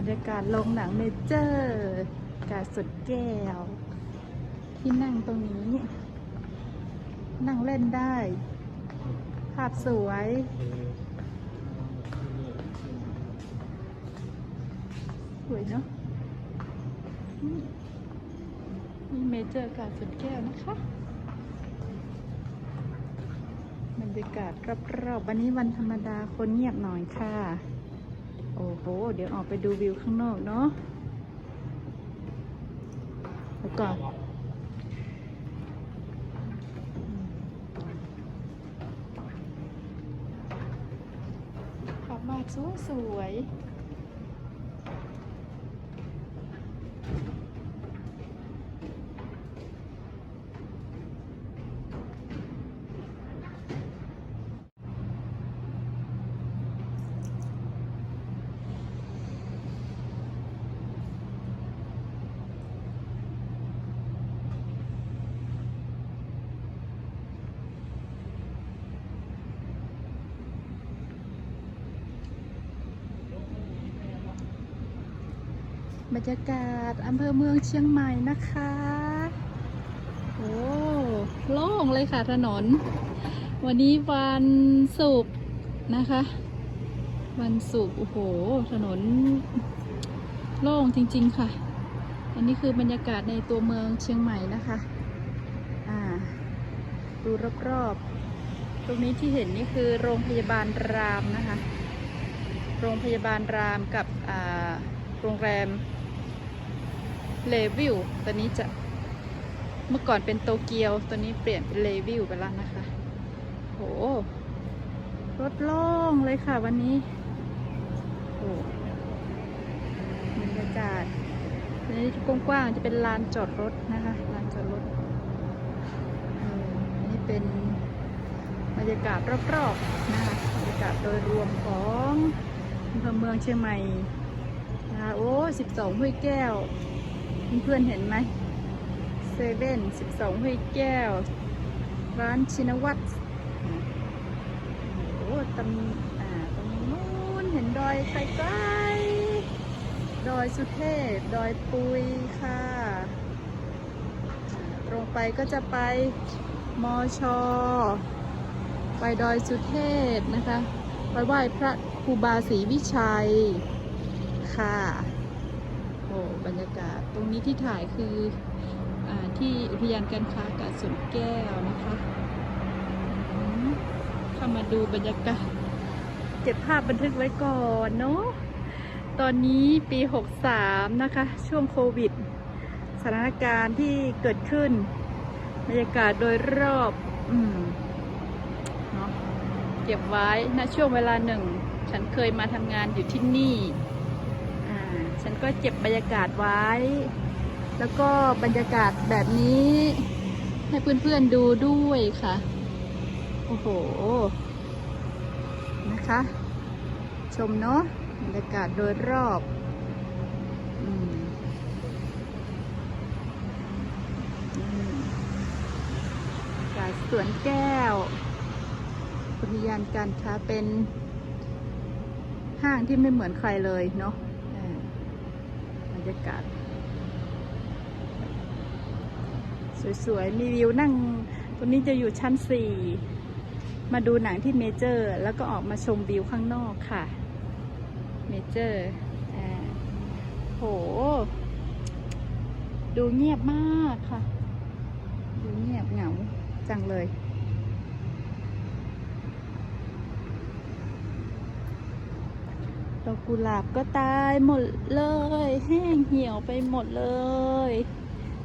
บรรยากาศโรงหนังเมเจอร์กาดสุดแก้ว ที่นั่งตรงนี้ นั่งเล่นได้ ภาพสวย สวยเนาะนี่เมเจอร์กาดสุดแก้วนะคะบรรยากาศรอบๆวันนี้วันธรรมดาคนเงียบหน่อยค่ะ โอ้โห เดี๋ยวออกไปดูวิวข้างนอกเนาะแล้วก็ขับมาสวยสวย บรรยากาศอำเภอเมืองเชียงใหม่นะคะ โอ้โล่งเลยค่ะถนน วันนี้วันศุกร์นะคะ วันศุกร์โอ้โห ถนนโล่งจริง ๆ ค่ะ อันนี้คือบรรยากาศในตัวเมืองเชียงใหม่นะคะ อ่า ดูรอบๆ ตรงนี้ที่เห็นนี่คือโรงพยาบาลรามนะคะ โรงพยาบาลรามกับ อ่าโรงแรม เลวิวตอนนี้จะเมื่อก่อนเป็นโตเกียวตอนนี้เปลี่ยนเป็นเลวิวไปแล้วนะคะ โห รถโล่งเลยค่ะวันนี้โอ้บรรยากาศนี้กว้างๆจะเป็นลานจอดรถนะคะลานจอดรถอออันนี้เป็นบรรยากาศรอบๆนะคะบรรยากาศโดยรวมของอำเภอเมืองเชียงใหม่นะคะโอ้สิบสองห้วยแก้ว เพื่อนเห็นไหมเซเว่นสิบสองห้วยแก้ว ร้านชินวัตรโอ้ตำอ่าตรงนู้นเห็นดอยไกลๆดอยสุเทพดอยปุยค่ะ ตรงไปก็จะไปมอชอไปดอยสุเทพนะคะ ไปไหว้พระครูบาศรีวิชัยค่ะ บรรยากาศ ตรงนี้ที่ถ่ายคืออที่อุทยานการค้ากาดสวนแก้วนะคะเข้ามาดูบรรยากาศ เก็บภาพบันทึกไว้ก่อนเนาะตอนนี้ปี 63 นะคะ ช่วงโควิด สถานการณ์ที่เกิดขึ้น บรรยากาศโดยรอบอืมเก็บไว้ณช่วงเวลาหนึ่ง ฉันเคยมาทำงานอยู่ที่นี่ ฉันก็เก็บบรรยากาศไว้ แล้วก็บรรยากาศแบบนี้ ให้เพื่อนๆดูด้วยค่ะ โอ้โห นะคะ ชมเนาะบรรยากาศโดยรอบอืมอืมบรรยากาศสวนแก้วอุทยานการค้าเป็นห้างที่ไม่เหมือนใครเลยเนาะ รรยากาศ สวยๆ มีวิวนั่ง ตรงนี้จะอยู่ชั้นสี่มาดูหนังที่เมเจอร์ แล้วก็ออกมาชมวิวข้างนอกค่ะ เมเจอร์อ่าโห ดูเงียบมากค่ะ ดูเงียบเหงาจังเลย ดอกกุหลาบก็ตายหมดเลย แห้งเหี่ยวไปหมดเลย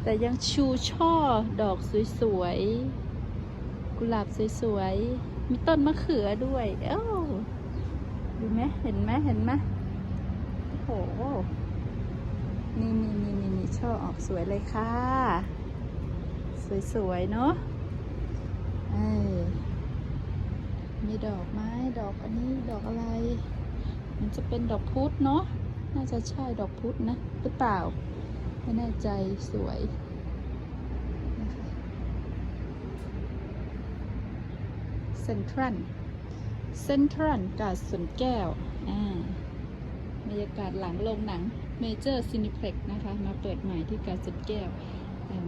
แต่ยังชูช่อดอกสวยๆ กุหลาบสวยๆ มีต้นมะเขือด้วยเอ้าดูไหมเห็นไหมเห็นไหมโอ้โห นี่นี่นี่นี่นี่ช่อออกสวยเลยค่ะ สวยๆ เนาะเอ้ยมีดอกไม้ ดอกอันนี้ ดอกอะไร มันจะเป็นดอกพุธเนาะน่าจะใช่ดอกพุธนะหรือเปล่า ไม่แน่ใจสวยเซนทรัลเซนทรัลกาดสวนแก้วอ่าเมรรยากาศหลังโรงหนังเมเจอร์ซินิเพล็กนะคะ มาเปิดใหม่ที่กาญจนแก้ว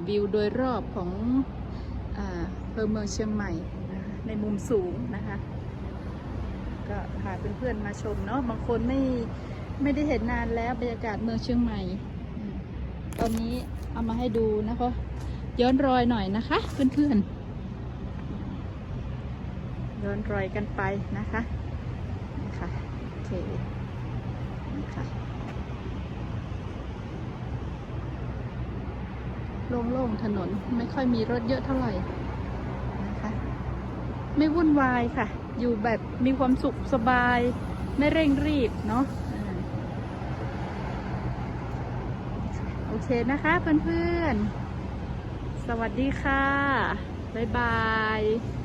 วิวโดยรอบของอาอำเภอเมืองเชียงใหม่ ในมุมสูงนะคะ ก็พาเพื่อนๆมาชมเนาะบางคนไม่ไม่ได้เห็นนานแล้วบรรยากาศเมืองเชียงใหม่ตอนนี้เอามาให้ดูนะคะย้อนรอยหน่อยนะคะ เพื่อนๆย้อนรอยกันไปนะคะค่ะโอเคนี่ค่ะโล่งๆถนนไม่ค่อยมีรถเยอะเท่าไหร่นะคะ ไม่วุ่นวายค่ะ อยู่แบบมีความสุขสบาย ไม่เร่งรีบเนาะโอเคนะคะเพื่อนๆ สวัสดีค่ะ บ๊ายบาย